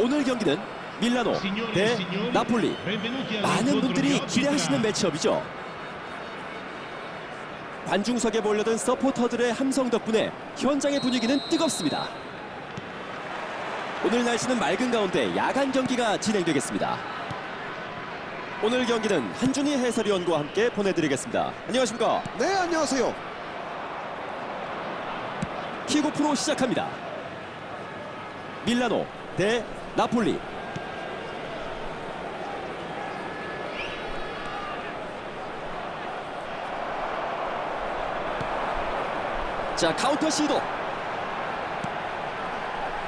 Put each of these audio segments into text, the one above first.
오늘 경기는 밀라노 대 나폴리 많은 분들이 기대하시는 매치업이죠. 관중석에 몰려든 서포터들의 함성 덕분에 현장의 분위기는 뜨겁습니다. 오늘 날씨는 맑은 가운데 야간 경기가 진행되겠습니다. 오늘 경기는 한준희 해설위원과 함께 보내드리겠습니다. 안녕하십니까? 네, 안녕하세요. 킥오프로 시작합니다. 밀라노 대 나폴리. 자 카운터 시도.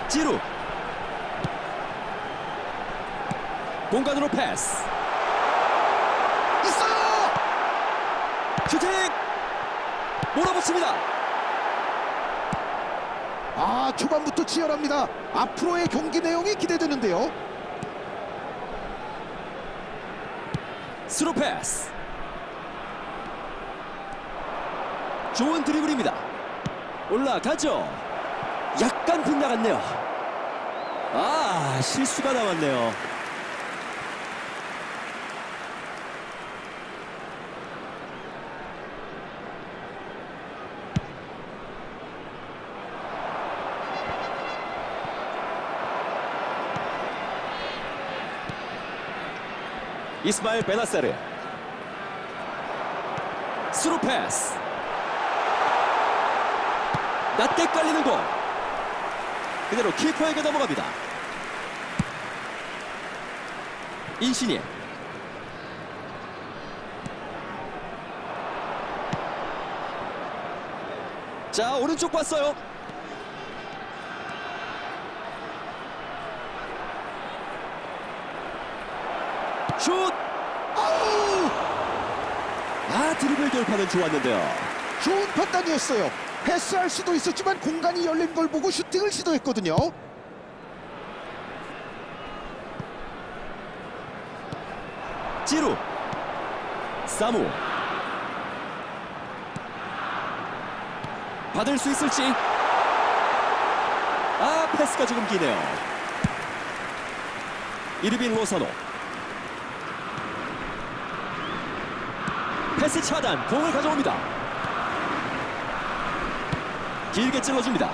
지루. 공간으로 패스. 있어요! 슈팅. 몰아붙입니다. 아, 초반부터 치열합니다. 앞으로의 경기 내용이 기대되는데요. 스루 패스. 좋은 드리블입니다. 올라가죠. 약간 빗나갔네요. 아 실수가 나왔네요 이스마일 베나세르. 스루 패스. 낮게 깔리는 공 그대로 키퍼에게 넘어갑니다. 인시니 자 오른쪽 봤어요. 슛 아우! 아 드리블 돌파는 좋았는데요. 좋은 판단이었어요. 패스할 수도 있었지만 공간이 열린 걸 보고 슈팅을 시도했거든요. 지루 사무. 받을 수 있을지? 아 패스가 조금 기네요. 이르빈 로사노 패스 차단 공을 가져옵니다. 길게 찔러줍니다.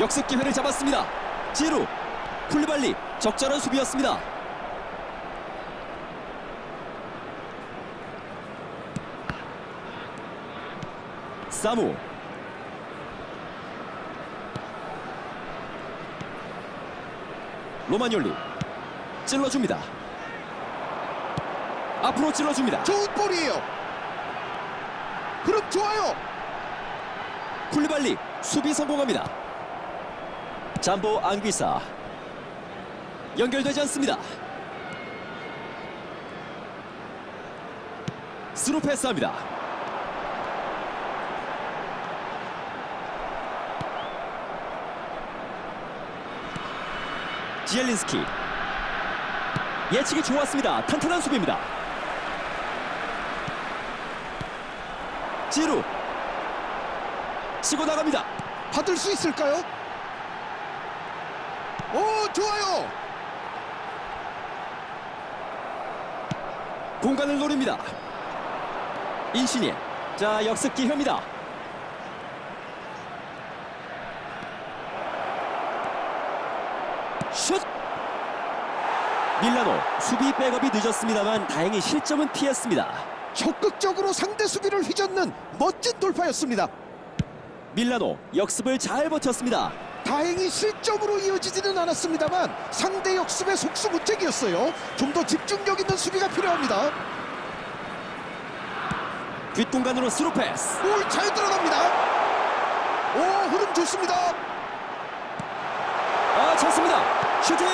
역습 기회를 잡았습니다. 지루 쿨리발리 적절한 수비였습니다. 사무. 로마뇰리 찔러줍니다. 앞으로 찔러줍니다. 좋은 볼이에요. 흐름 좋아요. 쿨리발리 수비 성공합니다. 잠보 앙비사. 연결되지 않습니다. 스루 패스합니다. 지엘린스키. 예측이 좋았습니다. 탄탄한 수비입니다 지루 치고 나갑니다 받을 수 있을까요? 오, 좋아요. 공간을 노립니다. 인시니. 자, 역습 기회입니다. 슛! 밀라노 수비 백업이 늦었습니다만 다행히 실점은 피했습니다. 적극적으로 상대 수비를 휘젓는 멋진 돌파였습니다. 밀라노 역습을 잘 버텼습니다. 다행히 실점으로 이어지지는 않았습니다만 상대 역습의 속수무책이었어요. 좀 더 집중력 있는 수비가 필요합니다. 뒷공간으로 스루 패스. 볼 잘 들어갑니다. 오 흐름 좋습니다. 아, 찼습니다. 슈팅!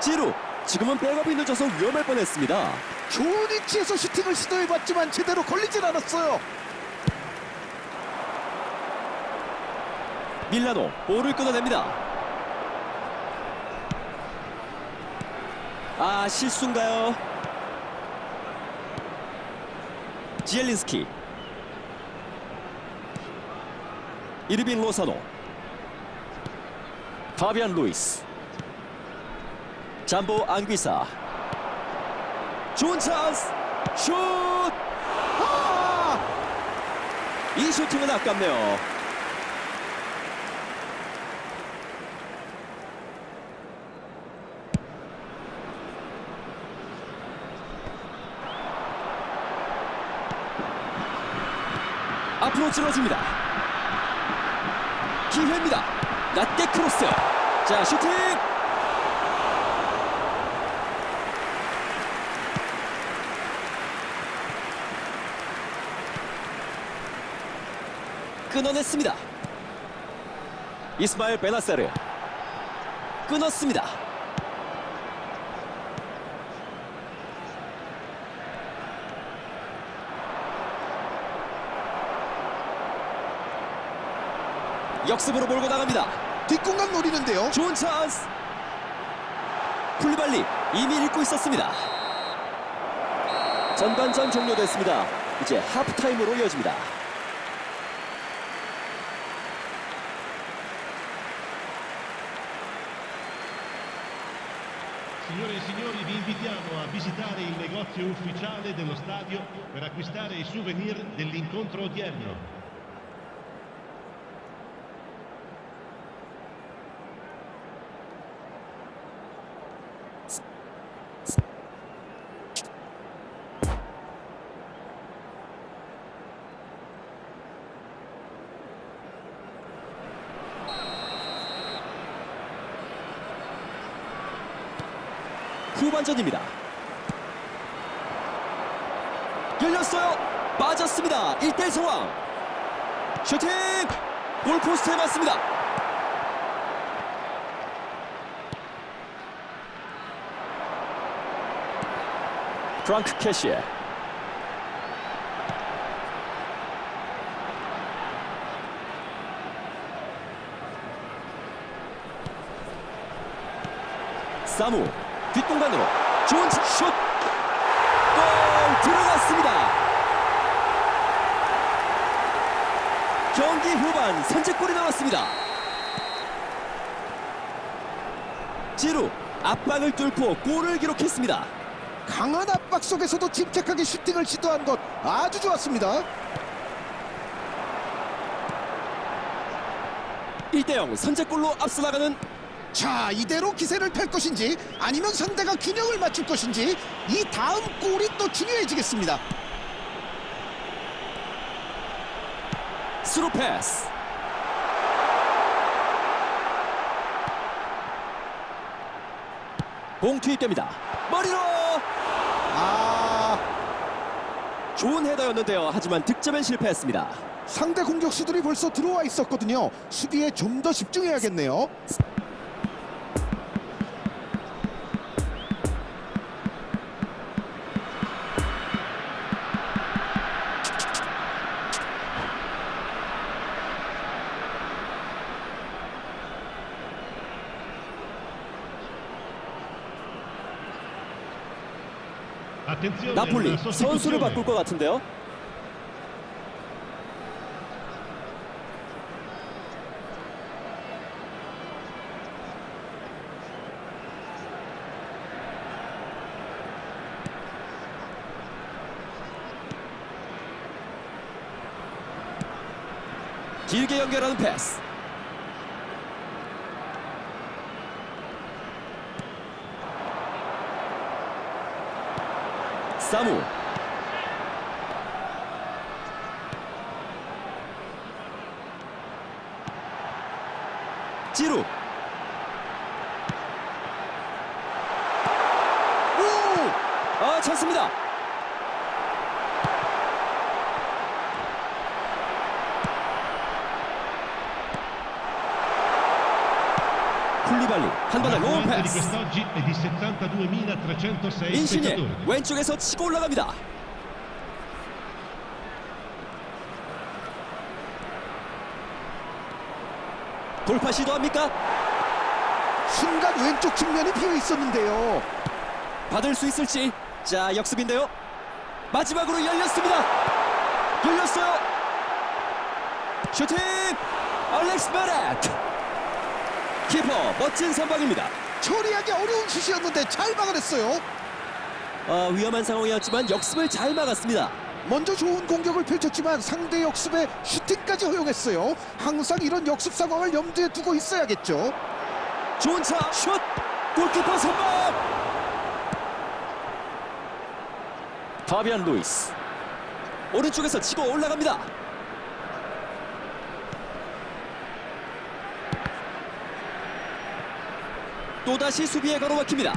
지루. 지금은 백업이 늦어서 위험할 뻔했습니다. 좋은 위치에서 슈팅을 시도해봤지만 제대로 걸리진 않았어요. 밀라노 볼을 끊어냅니다. 아 실수인가요? 지엘린스키 이르빈 로사노 파비안 루이스 잠보 안귀사 좋은 찬스 슛! 아! 이 슈팅은 아깝네요. 앞으로 찔러줍니다. 기회입니다. 낮게 크로스. 자 슈팅. 끊어냈습니다. 이스마일 베나세르 끊었습니다. 역습으로 몰고 나갑니다. 뒷공간 노리는데요. 좋은 찬스. 쿨리발리 이미 읽고 있었습니다. 전반전 종료됐습니다. 이제 하프타임으로 이어집니다. Signore e signori, vi invitiamo a visitare il negozio ufficiale dello stadio per acquistare i souvenir dell'incontro odierno. 후반전입니다. 열렸어요. 빠졌습니다. 1대1 상황. 슈팅! 골포스트에 맞습니다. 프랑크 캐시에 사무 뒷공간으로 좋은 슛! 골 들어갔습니다. 경기 후반 선제골이 나왔습니다. 지루 압박을 뚫고 골을 기록했습니다. 강한 압박 속에서도 침착하게 슈팅을 시도한 것 아주 좋았습니다. 1대0 선제골로 앞서 나가는 자, 이대로 기세를 펼 것인지 아니면 상대가 균형을 맞출 것인지 이 다음 골이 또 중요해지겠습니다. 스루 패스. 공 투입됩니다. 머리로 아, 좋은 헤더였는데요. 하지만 득점엔 실패했습니다. 상대 공격수들이 벌써 들어와 있었거든요. 수비에 좀 더 집중해야겠네요. 나폴리 una 선수를. 바꿀 것 같은데요. 길게 연결하는 패스. 사무. 지루 오! 아 찬스입니다 쿨리발리 한 번에 로우 L'affluenza di 패스. quest'oggi è di 72.306 인신이 spettatori. 왼쪽에서 치고 올라갑니다. 돌파 시도합니까? 순간 왼쪽 측면이 비어 있었는데요. 받을 수 있을지. 자 역습인데요. 마지막으로 열렸습니다. 열렸어요. 슈팅! 알렉스 베렉 키퍼 멋진 선방입니다 처리하기 어려운 슛이었는데 잘 막아냈어요. 아, 위험한 상황이었지만 역습을 잘 막았습니다. 먼저 좋은 공격을 펼쳤지만 상대 역습에 슈팅까지 허용했어요. 항상 이런 역습 상황을 염두에 두고 있어야겠죠. 좋은 차, 슛! 골키퍼 선방! 파비안 루이스. 오른쪽에서 치고 올라갑니다. 또다시 수비에 가로막힙니다.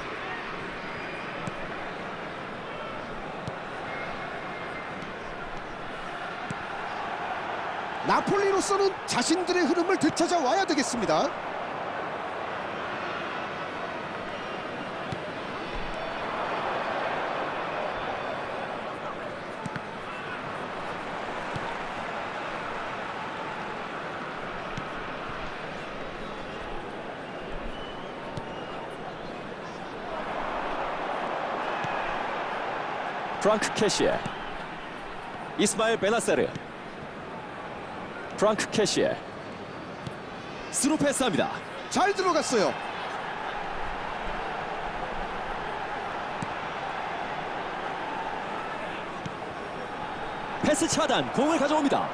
나폴리로서는 자신들의 흐름을 되찾아 와야 되겠습니다. 프랑크 캐시에 이스마일 베나세르 프랑크 캐시에 스루 패스합니다. 잘 들어갔어요. 패스 차단 공을 가져옵니다.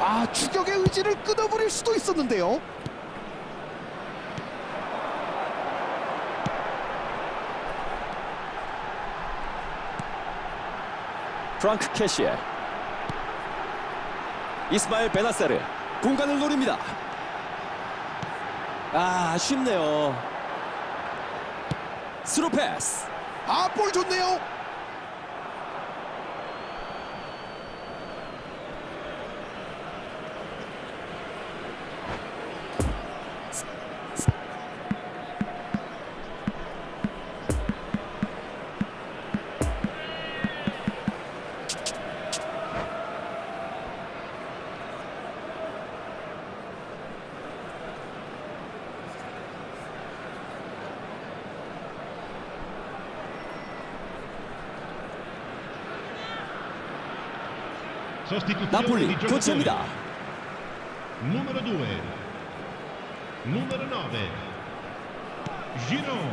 아, 추격의 의지를 끊어버릴 수도 있었는데요. 프랑크 캐시에 이스마일 베나세르 공간을 노립니다. 아 아쉽네요. 스루 패스 아, 볼 좋네요. 나폴리. 교체입니다. Numero 2. Numero 9. Giron.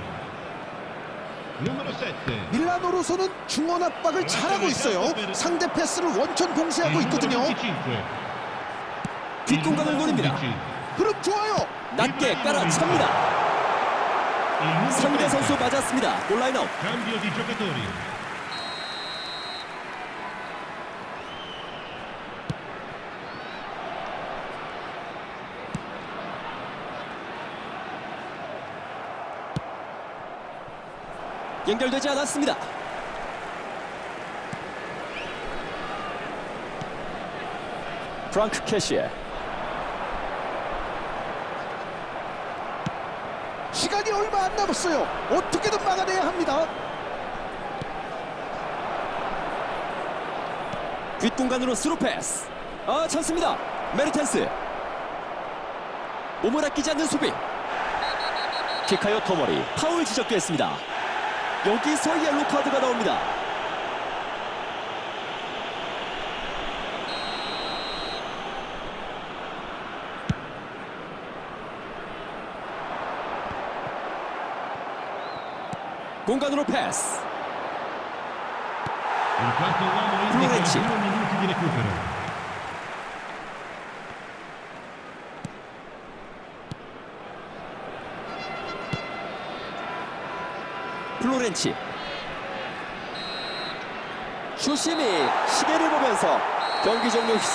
Numero 7. 밀라노로서는 중원 압박을 잘하고 있어요. 상대 패스를 원천 공세하고 있거든요. 25. 뒷공간을 노립니다. 흐름 좋아요. 낮게 깔아찹니다. 상대 30. 선수 맞았습니다. 골라인아 연결되지 않았습니다. 프랑크 캐시에 시간이 얼마 안 남았어요. 어떻게든 막아내야 합니다. 뒷공간으로 스루 패스. 아 찬스입니다. 메르텐스. 몸을 아끼지 않는 수비. 키카요 토머리 파울 지적됐습니다. 여기서 옐로 카드가 나옵니다. 공간으로 패스. Indica 플로렌치 슈심이 시계를 보면서 경기 종료